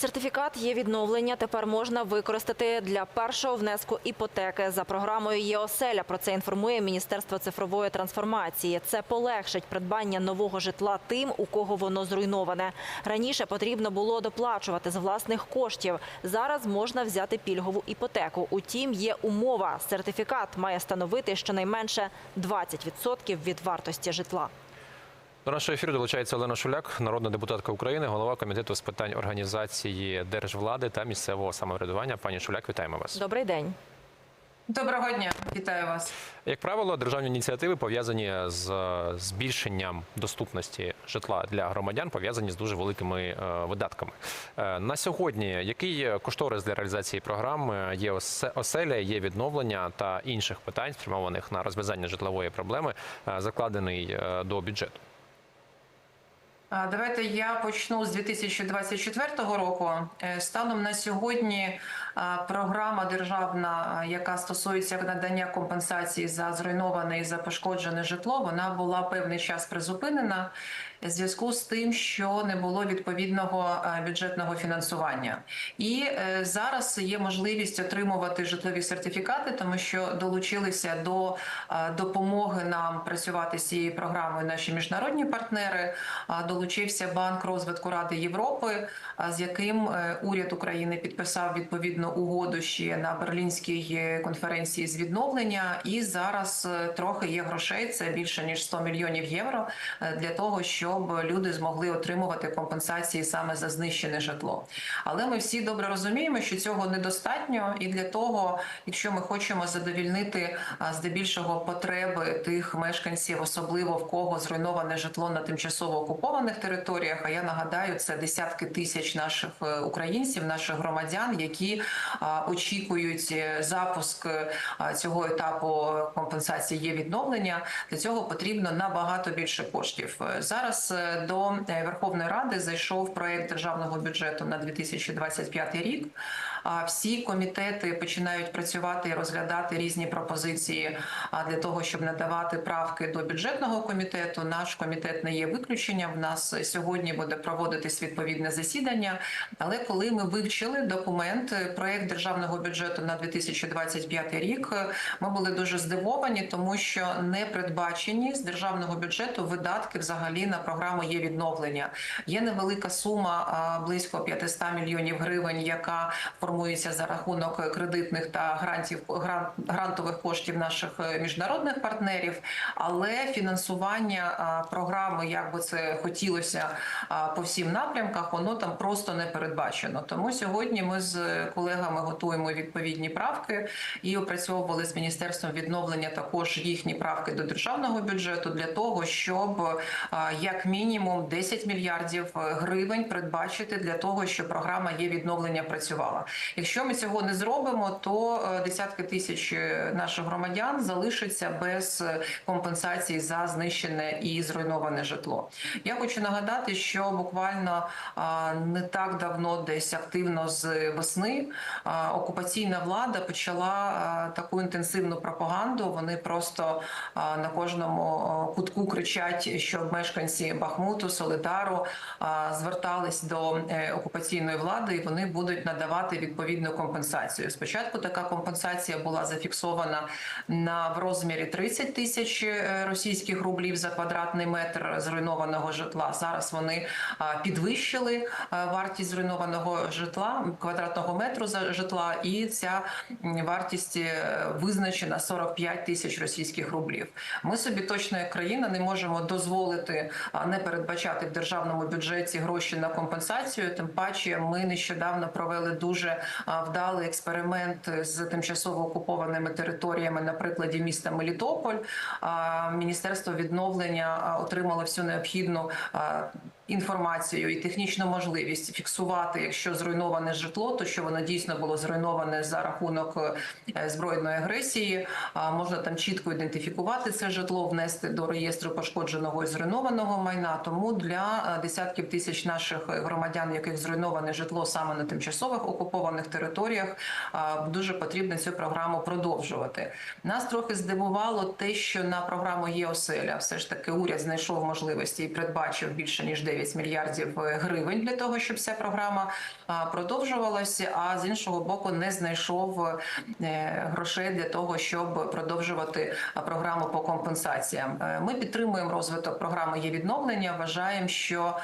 Сертифікат є відновлення. Тепер можна використати для першого внеску іпотеки за програмою ЄОСЕЛЯ. Про це інформує Міністерство цифрової трансформації. Це полегшить придбання нового житла тим, у кого воно зруйноване. Раніше потрібно було доплачувати з власних коштів. Зараз можна взяти пільгову іпотеку. Утім, є умова. Сертифікат має становити щонайменше 20% від вартості житла. До нашого ефіру долучається Олена Шуляк, народна депутатка України, голова комітету з питань організації держвлади та місцевого самоврядування. Пані Шуляк, вітаємо вас. Добрий день. Доброго дня, вітаю вас. Як правило, державні ініціативи пов'язані з е, збільшенням доступності житла для громадян, пов'язані з дуже великими е, видатками. Е, На сьогодні який кошторис для реалізації програми є оселя, є відновлення та інших питань, спрямованих на розв'язання житлової проблеми, закладений до бюджету? Давайте я почну з 2024 року. Е, Станом на сьогодні програма державна, яка стосується надання компенсації за зруйноване і за пошкоджене житло, вона була певний час призупинена в зв'язку з тим, що не було відповідного бюджетного фінансування. І е, зараз є можливість отримувати житлові сертифікати, тому що долучилися до допомоги нам працювати з цією програмою наші міжнародні партнери. Долучився Банк розвитку Ради Європи, з яким е, уряд України підписав відповідну угоду ще на Берлінській е, конференції з відновлення. І зараз е, трохи є грошей. Це більше ніж 100 мільйонів євро е, для того, щоб люди змогли отримувати компенсації саме за знищене житло. Але ми всі добре розуміємо, що цього недостатньо, і для того, якщо ми хочемо задовільнити здебільшого потреби тих мешканців, особливо в кого зруйноване житло на тимчасово окупованих територіях. А я нагадаю, це десятки тисяч наших е, українців, наших громадян, які очікують е, запуск е, цього етапу компенсації є відновлення. Для цього потрібно набагато більше коштів. Е, Зараз е, до е, Верховної Ради зайшов проект державного бюджету на 2025 рік. Всі комітети починають працювати і розглядати різні пропозиції для того, щоб надавати правки до бюджетного комітету. Наш комітет не є виключенням. В нас сьогодні буде проводитись відповідне засідання. Але коли ми вивчили документ, проект державного бюджету на 2025 рік, ми були дуже здивовані, тому що не передбачені з державного бюджету видатки взагалі на програму є відновлення. Є невелика сума близько 500 мільйонів гривень, яка формується за рахунок кредитних та грантів гран- грантових коштів наших е, міжнародних партнерів. Але фінансування програми, як би це хотілося по всім напрямках, воно там просто не передбачено. Тому сьогодні ми з колегами готуємо відповідні правки і опрацьовували з міністерством відновлення також їхні правки до державного бюджету для того, щоб як мінімум 10 мільярдів гривень передбачити для того, щоб програма є відновлення працювала. Якщо ми цього не зробимо, то е, десятки тисяч е, наших громадян залишаться без е, компенсації за знищене і зруйноване житло. Я хочу нагадати, що буквально не так давно, десь активно з весни, окупаційна влада почала таку інтенсивну пропаганду. Вони просто на кожному кутку кричать, щоб мешканці Бахмуту, Солидару звертались до окупаційної влади, і вони будуть надавати відповідну компенсацію. Спочатку така компенсація була зафіксована на в розмірі 30 тисяч е, російських рублів за квадратний метр зруйнованого житла. Зараз вони підвищили е, вартість зруйнованого житла квадратного метру за житла, і ця вартість е, визначена 45 тисяч російських рублів. Ми собі точно як країна не можемо дозволити не передбачати в державному бюджеті гроші на компенсацію. Тим паче, ми нещодавно провели дуже вдалий експеримент з тимчасово окупованими територіями на прикладі міста Мелітополь. Міністерство відновлення отримало всю необхідну. Інформацію і технічну можливість фіксувати, якщо зруйноване житло, то що воно дійсно було зруйноване за рахунок е, збройної агресії. Можна там чітко ідентифікувати це житло, внести до реєстру пошкодженого і зруйнованого майна. Тому для е, десятків тисяч наших громадян, яких зруйноване житло саме на тимчасових окупованих територіях, дуже потрібно цю програму продовжувати. Нас трохи здивувало те, що на програму є оселя. Все ж таки уряд знайшов можливості і передбачив більше ніж 9 29 мільярдів гривень для того, щоб ця програма продовжувалася. А з іншого боку, не знайшов е, грошей для того, щоб продовжувати програму по компенсаціям. Е, Ми підтримуємо розвиток програми є відновлення. Вважаємо, що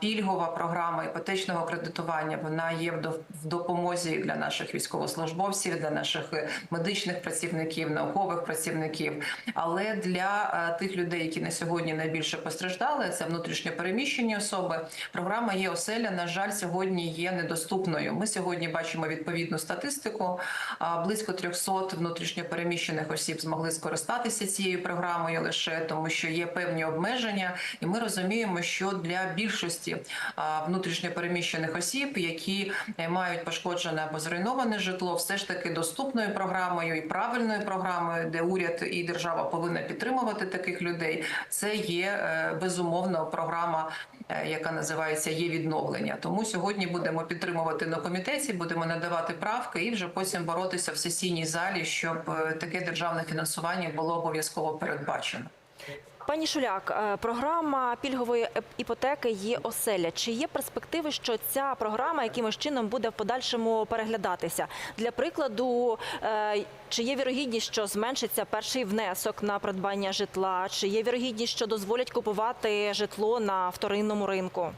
пільгова програма іпотечного кредитування вона є в до- допомозі для наших військовослужбовців, для наших е, медичних працівників, наукових працівників. Але для е, тих людей, які на сьогодні найбільше постраждали, це внутрішньо переміщені особи. Програма є оселя. На жаль, сьогодні є недоступною. Ми сьогодні бачимо відповідну статистику. Близько 300 внутрішньо переміщених осіб змогли скористатися цією програмою лише тому, що є певні обмеження, і ми розуміємо, що для більшості а, внутрішньо переміщених осіб, які е, мають пошкоджене або зруйноване житло, все ж таки доступною програмою і правильною програмою, де уряд і держава повинна підтримувати таких людей. Це є е, безумовно програма, яка називається є відновлення. Тому сьогодні будемо підтримувати на комітеті, будемо надавати правки і вже потім боротися в сесійній залі, щоб е, таке державне фінансування було обов'язково передбачено. Пані Шуляк, е, програма пільгової іпотеки є оселя. Чи є перспективи, що ця програма якимось чином буде в подальшому переглядатися? Для прикладу, е, чи є вірогідність, що зменшиться перший внесок на придбання житла? Чи є вірогідність, що дозволять купувати житло на вторинному ринку?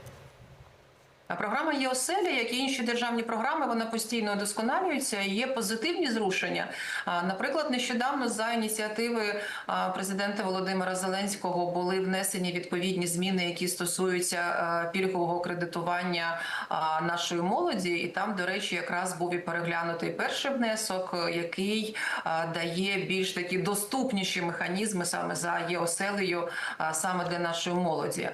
Програма є оселя, як і інші державні програми, вона постійно удосконалюється. Є позитивні зрушення. Наприклад, нещодавно за ініціативи президента Володимира Зеленського були внесені відповідні зміни, які стосуються пільгового кредитування нашої молоді. І там, до речі, якраз був і переглянутий перший внесок, який дає більш такі доступніші механізми саме за є оселею, саме для нашої молоді.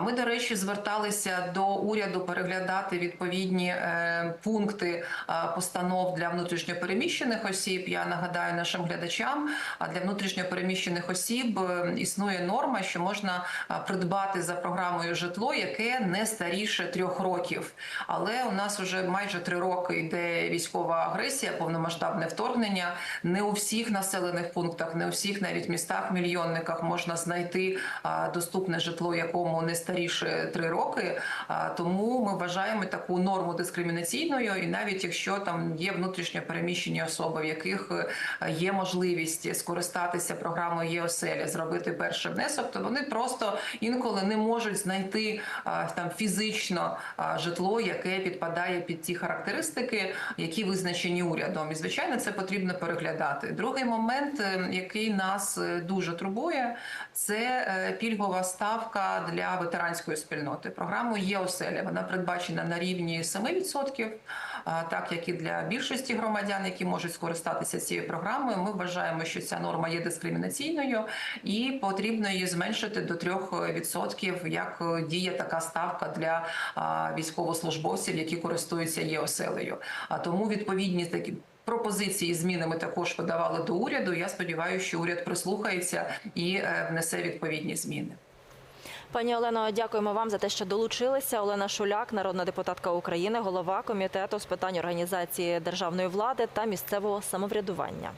Ми, до речі, зверталися до уряду переглядати відповідні е, пункти е, постанов для внутрішньопереміщених осіб. Я нагадаю нашим глядачам, а для внутрішньопереміщених осіб е, існує норма, що можна придбати за програмою житло, яке не старіше трьох років. Але у нас вже майже три роки йде військова агресія, повномасштабне вторгнення. Не у всіх населених пунктах, не у всіх навіть містах, мільйонниках можна знайти доступне житло, якому не старіше три роки. А, Ми вважаємо таку норму дискримінаційною, і навіть якщо там є внутрішньо переміщені особи, в яких е, є можливість скористатися програмою ЄОСЕЛЯ, зробити перший внесок, то вони просто інколи не можуть знайти там фізично житло, яке підпадає під ті характеристики, які визначені урядом. І звичайно, це потрібно переглядати. Другий момент, е, який нас е, дуже турбує, це е, пільгова ставка для ветеранської спільноти. Програмою є оселя. Вона передбачена на рівні 7%, так як і для більшості громадян, які можуть скористатися цією програмою. Ми вважаємо, що ця норма є дискримінаційною і потрібно її зменшити до 3%, як е, діє така ставка для військовослужбовців, які користуються є оселею. А тому відповідні такі. Пропозиції зміни ми також подавали до уряду. Я сподіваюся, що уряд прислухається і е, внесе відповідні зміни. Пані Олено, дякуємо вам за те, що долучилися. Олена Шуляк, народна депутатка України, голова комітету з питань організації державної влади та місцевого самоврядування.